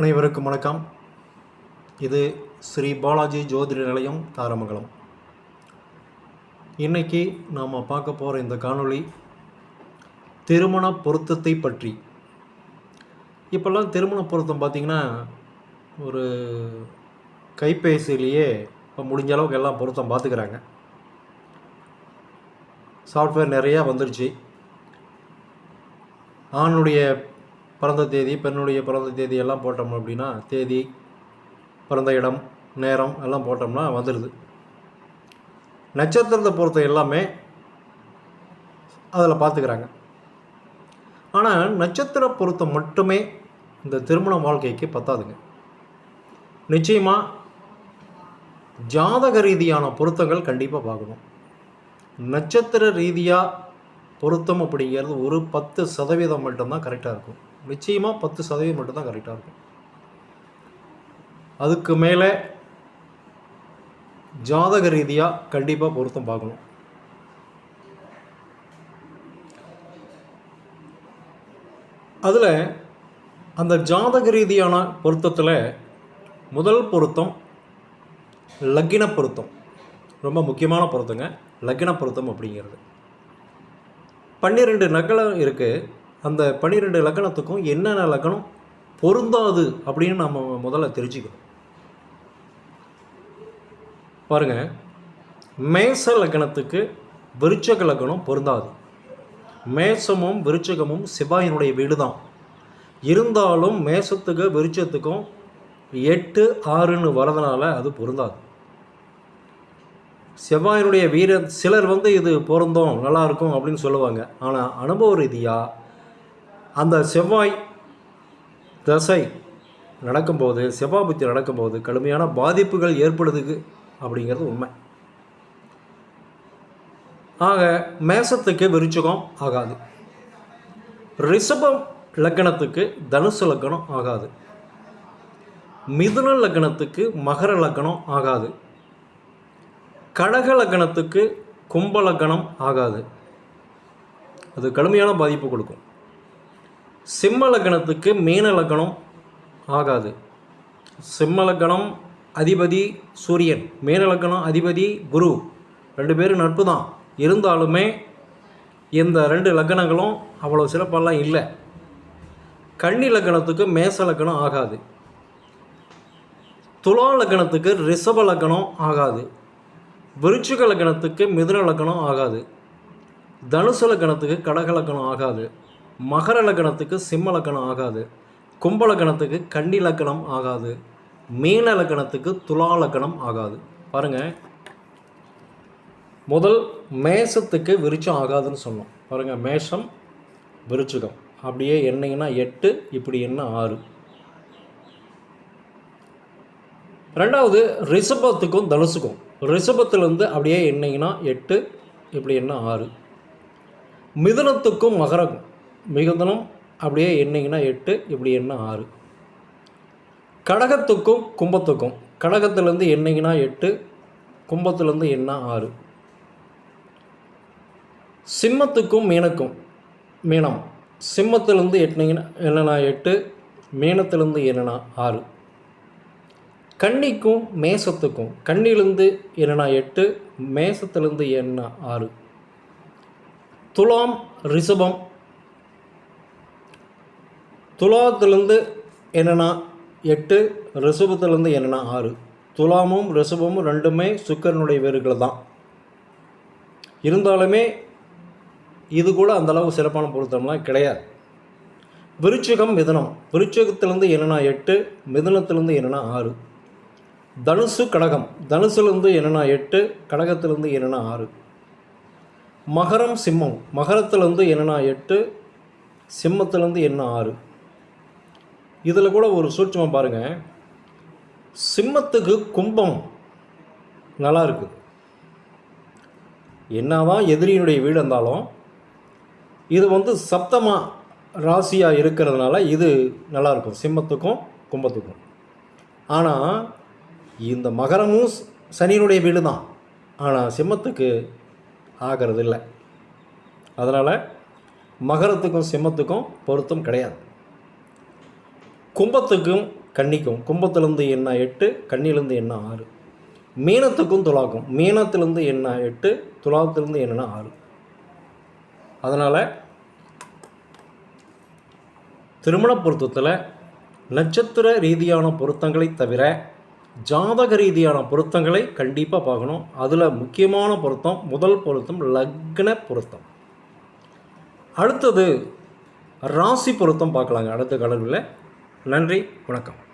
அனைவருக்கும் வணக்கம். இது ஸ்ரீ பாலாஜி ஜோதிட நிலையம் தாரமங்கலம். இன்னைக்கு நாம் பார்க்க போகிற இந்த காணொளி திருமண பொருத்தத்தை பற்றி. இப்போல்லாம் திருமண பொருத்தம் பார்த்திங்கன்னா ஒரு கைபேசியிலேயே இப்போ முடிஞ்ச அளவுக்கு எல்லாம் பொருத்தம் பார்த்துக்கிறாங்க சாஃப்ட்வேர் நிறையா வந்துருச்சு. ஆணுடைய பிறந்த தேதி பெண்ணுடைய பிறந்த தேதி எல்லாம் போட்டோம் அப்படின்னா தேதி பிறந்த இடம் நேரம் எல்லாம் போட்டோம்னா வந்துடுது நட்சத்திரத்தை பொறுத்த எல்லாமே அதில் பார்த்துக்கிறாங்க ஆனால் நட்சத்திர பொருத்தம் மட்டுமே இந்த திருமண வாழ்க்கைக்கு பத்தாதுங்க. நிச்சயமாக ஜாதக ரீதியான பொருத்தங்கள் கண்டிப்பாக பார்க்கணும். நட்சத்திர ரீதியாக பொருத்தம் அப்படிங்கிறது ஒரு பத்து சதவீதம் மட்டும்தான் கரெக்டாக இருக்கும். நிச்சயமாக பத்து சதவீதம் மட்டும்தான் கரெக்டாக இருக்கும். அதுக்கு மேலே ஜாதக ரீதியாக கண்டிப்பாக பொருத்தம் பார்க்கணும். அதில் அந்த ஜாதக ரீதியான பொருத்தத்தில் முதல் பொருத்தம் லக்கின பொருத்தம். ரொம்ப முக்கியமான பொருத்தங்க. லக்கின பொருத்தம் அப்படிங்கிறது. பன்னிரெண்டு நகலம் இருக்குது அந்த பன்னிரெண்டு லக்கணத்துக்கும் என்னென்ன லக்கணம் பொருந்தாது அப்படின்னு நம்ம முதல்ல தெரிஞ்சுக்கணும். பாருங்க. மேச லக்கணத்துக்கு விருச்சக லக்கணம் பொருந்தாது. மேசமும் விருச்சகமும் செவ்வாயினுடைய வீடு தான் இருந்தாலும் மேசத்துக்கு விருச்சத்துக்கும் எட்டு ஆறுன்னு வரதுனால அது பொருந்தாது. செவ்வாயினுடைய வீர சிலர் வந்து இது பொருந்தோம் நல்லா இருக்கும் அப்படின்னு சொல்லுவாங்க. ஆனால் அனுபவ ரீதியாக அந்த செவ்வாய் தசை நடக்கும்போது செவ்வாய் புத்தி நடக்கும்போது கடுமையான பாதிப்புகள் ஏற்படுதுக்கு அப்படிங்கிறது உண்மை. ஆக மேசத்துக்கு விருச்சகம் ஆகாது. ரிஷபம் லக்கணத்துக்கு தனுசு லக்கணம் ஆகாது. மிதுன லக்கணத்துக்கு மகர லக்கணம் ஆகாது. கடக லக்கணத்துக்கு கும்ப லக்கணம் ஆகாது. அது கடுமையான பாதிப்பு கொடுக்கும். சிம்ம லக்கணத்துக்கு மீன லக்கணம் ஆகாது. சிம்ம லக்கணம் அதிபதி சூரியன் மீன லக்கணம் அதிபதி குரு. ரெண்டு பேரும் நட்பு தான். இருந்தாலுமே இந்த ரெண்டு லக்கணங்களும் அவ்வளோ சிறப்பெல்லாம் இல்லை. கன்னி லக்கணத்துக்கு மேச லக்கணம் ஆகாது. துலா லக்கணத்துக்கு ரிஷப லக்கணம் ஆகாது. விருச்சிக லக்கணத்துக்கு மிதுன லக்கணம் ஆகாது. தனுசு லக்கணத்துக்கு கடக லக்கணம் ஆகாது. மகர லக்கணத்துக்கு சிம்ம லக்கணம் ஆகாது கும்ப லக்கணத்துக்கு கண்டி லக்கணம் ஆகாது மீன லக்கணத்துக்கு துலா லக்கணம் ஆகாது. பாருங்கள் முதல் மேசத்துக்கு விருச்சம் ஆகாதுன்னு சொன்னோம். பாருங்கள் மேஷம் விருச்சிகம். அப்படியே எண்ணீங்கன்னா எட்டு இப்படி என்ன ஆறு. ரெண்டாவது ரிஷபத்துக்கும் தனுசுக்கும். ரிஷபத்துலேருந்து அப்படியே எண்ணீங்கன்னா எட்டு இப்படி என்ன ஆறு. மிதுனத்துக்கும் மகரக்கும் மிகுந்தனும் அப்படியே எண்ணிங்கன்னா எட்டு இப்படி என்ன ஆறு. கடகத்துக்கும் கும்பத்துக்கும் கடகத்துலேருந்து எண்ணிங்கன்னா எட்டு கும்பத்துலேருந்து என்ன ஆறு. சிம்மத்துக்கும் மீனுக்கும் மீனம் சிம்மத்துலேருந்து எட்டினீங்கன்னா என்னென்னா எட்டு மீனத்துலேருந்து என்னென்னா ஆறு. கன்னிக்கும் மேசத்துக்கும் கன்னிலேருந்து என்னென்னா எட்டு மேசத்துலேருந்து என்ன ஆறு. துலாம் ரிஷபம் துலாத்துலேருந்து என்னன்னா எட்டு ரிஷபத்துலேருந்து என்னென்னா ஆறு. துலாமும் ரிஷபமும் ரெண்டுமே சுக்கரனுடைய வேர்கள் தான் இருந்தாலுமே இது கூட அந்தளவு சிறப்பான பொருத்தம்லாம் கிடையாது. விருச்சகம் மிதனம். விருச்சகத்திலேருந்து என்னென்னா எட்டு மிதனத்திலேருந்து என்னென்னா ஆறு. தனுசு கடகம். தனுசுலேருந்து என்னன்னா எட்டு கடகத்திலேருந்து என்னென்னா ஆறு. மகரம் சிம்மம். மகரத்துலேருந்து என்னன்னா எட்டு சிம்மத்துலேருந்து என்ன ஆறு. இதில் கூட ஒரு சூட்சமாக பாருங்கள் சிம்மத்துக்கு கும்பம் நல்லா இருக்குது என்னதான் எதிரியினுடைய வீடு இருந்தாலும் இது வந்து சப்தமாக ராசியாக இருக்கிறதுனால இது நல்லாயிருக்கும் சிம்மத்துக்கும் கும்பத்துக்கும். ஆனால் இந்த மகரமும் சனியினுடைய வீடு தான். ஆனால் சிம்மத்துக்கு ஆகிறது இல்லை அதனால் மகரத்துக்கும் சிம்மத்துக்கும் பொருத்தம் கிடையாது. கும்பத்துக்கும் கன்னிக்கும் கும்பத்துலேருந்து என்ன எட்டு கன்னிலேருந்து என்ன ஆறு. மீனத்துக்கும் துலாக்கும் மீனத்துலேருந்து என்ன எட்டு துலாத்துலேருந்து என்னென்னா ஆறு. அதனால் திருமண பொருத்தத்தில் நட்சத்திர ரீதியான பொருத்தங்களை தவிர ஜாதக ரீதியான பொருத்தங்களை கண்டிப்பாக பார்க்கணும். அதில் முக்கியமான பொருத்தம் முதல் பொருத்தம் லக்ன பொருத்தம். அடுத்தது ராசி பொருத்தம் பார்க்கலாங்க அடுத்த கடவுளில் நன்றி வணக்கம்.